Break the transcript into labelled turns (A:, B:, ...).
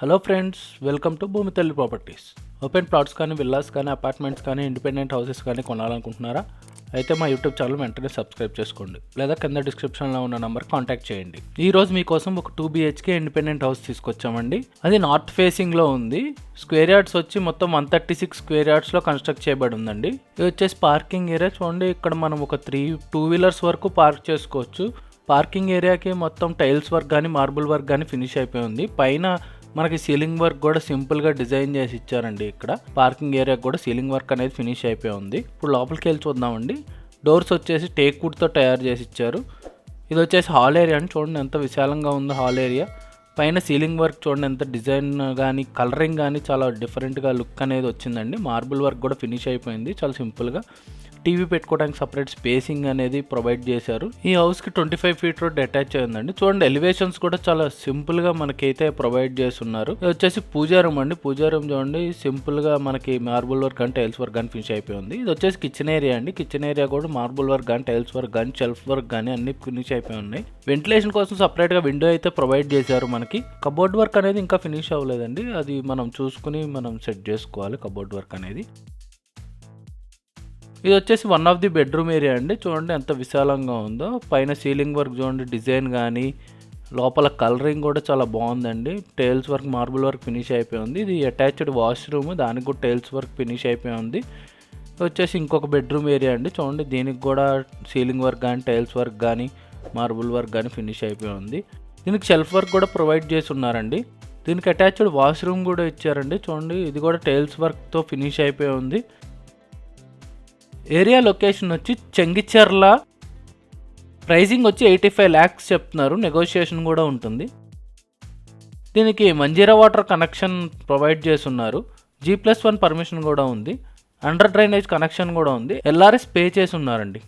A: Hello friends welcome to Bhoomi Thalli properties open plots కానీ villas కానీ apartments కానీ independent houses కానీ కొనాలనుకుంటున్నారా? అయితే మా యూట్యూబ్ ఛానల్ వెంటనే సబ్స్క్రైబ్ చేసుకోండి. లేదా కింద డిస్క్రిప్షన్లో ఉన్న నెంబర్ కాంటాక్ట్ చేయండి. ఈ రోజు మీకోసం ఒక టూ బిహెచ్కే ఇండిపెండెంట్ హౌస్ తీసుకొచ్చామండి. అది నార్త్ ఫేసింగ్లో ఉంది. స్క్వేర్ యార్డ్స్ వచ్చి మొత్తం వన్ థర్టీ సిక్స్ స్క్వేర్ యార్డ్స్లో కన్స్ట్రక్ట్ చేయబడి ఉందండి. ఇది వచ్చేసి పార్కింగ్ ఏరియా చూడండి ఇక్కడ మనం ఒక త్రీ టూ వీలర్స్ వరకు పార్క్ చేసుకోవచ్చు. పార్కింగ్ ఏరియాకి మొత్తం టైల్స్ వర్క్ కానీ మార్బుల్ వర్క్ కానీ ఫినిష్ అయిపోయి ఉంది. పైన మనకి సీలింగ్ వర్క్ కూడా సింపుల్గా డిజైన్ చేసి ఇచ్చారండి ఇక్కడ. పార్కింగ్ ఏరియా కూడా సీలింగ్ వర్క్ అనేది ఫినిష్ అయిపోయి ఉంది. ఇప్పుడు లోపలికి వెళ్ళి చూద్దామండి. డోర్స్ వచ్చేసి టేక్ వుడ్తో తయారు చేసి ఇచ్చారు. ఇది వచ్చేసి హాల్ ఏరియా అని చూడండి ఎంత విశాలంగా ఉందో హాల్ ఏరియా పైన సీలింగ్ వర్క్ చూడండి ఎంత డిజైన్ కానీ కలరింగ్ కానీ చాలా డిఫరెంట్గా లుక్ అనేది వచ్చిందండి. మార్బుల్ వర్క్ కూడా ఫినిష్ అయిపోయింది. చాలా సింపుల్గా టీవీ పెట్టుకోవడానికి సపరేట్ స్పేసింగ్ అనేది ప్రొవైడ్ చేశారు. ఈ హౌస్కి twenty five feet road attach అయిందండి. చూడండి ఎలివేషన్స్ కూడా చాలా సింపుల్గా మనకైతే ప్రొవైడ్ చేస్తున్నారు. ఇది వచ్చేసి పూజా రూమ్ అండి. పూజా రూమ్ చూడండి సింపుల్గా మనకి marble work and tiles work అని ఫినిష్ అయిపోయింది. ఇది వచ్చేసి కిచెన్ ఏరియా అండి. కిచెన్ ఏరియా కూడా మార్బుల్ వర్క్ కానీ టైల్స్ వర్క్ కానీ షెల్ఫ్ వర్క్ కానీ అన్ని ఫినిష్ అయిపోయి ఉన్నాయి. వెంటిలేషన్ కోసం సపరేట్గా విండో అయితే ప్రొవైడ్ చేశారు మనకి. కబోర్డ్ వర్క్ అనేది ఇంకా ఫినిష్ అవ్వలేదండి. అది మనం చూసుకుని మనం సెట్ చేసుకోవాలి కబోర్డ్ వర్క్ అనేది. ఇది వచ్చేసి one of the bedroom area అండి. చూడండి ఎంత విశాలంగా ఉందో. పైన సీలింగ్ వర్క్ చూడండి డిజైన్ కానీ లోపల కలరింగ్ కూడా చాలా బాగుందండి. Tiles work marble work finish అయిపోయి ఉంది. ఇది అటాచ్డ్ వాష్రూమ్ దానికి కూడా టైల్స్ వర్క్ ఫినిష్ అయిపోయి ఉంది. వచ్చేసి ఇంకొక బెడ్రూమ్ ఏరియా అండి. చూడండి దీనికి కూడా సీలింగ్ వర్క్ కానీ టైల్స్ వర్క్ కానీ మార్బుల్ వర్క్ కానీ ఫినిష్ అయిపోయి ఉంది. దీనికి షెల్ఫ్ వర్క్ కూడా ప్రొవైడ్ చేసి ఉన్నారండి. దీనికి అటాచ్డ్ వాష్రూమ్ కూడా ఇచ్చారండి. చూడండి ఇది కూడా టైల్స్ వర్క్తో ఫినిష్ అయిపోయి ఉంది. ఏరియా లొకేషన్ వచ్చి చెంగిచెర్ల. ప్రైజింగ్ వచ్చి ఎయిటీ ఫైవ్ ల్యాక్స్ చెప్తున్నారు. నెగోషియేషన్ కూడా ఉంటుంది. దీనికి మంజీరా వాటర్ కనెక్షన్ ప్రొవైడ్ చేస్తున్నారు. జీ ప్లస్ వన్ పర్మిషన్ కూడా ఉంది. అండర్ డ్రైనేజ్ కనెక్షన్ కూడా ఉంది. ఎల్ఆర్ఎస్ పే చేసి ఉన్నారండి.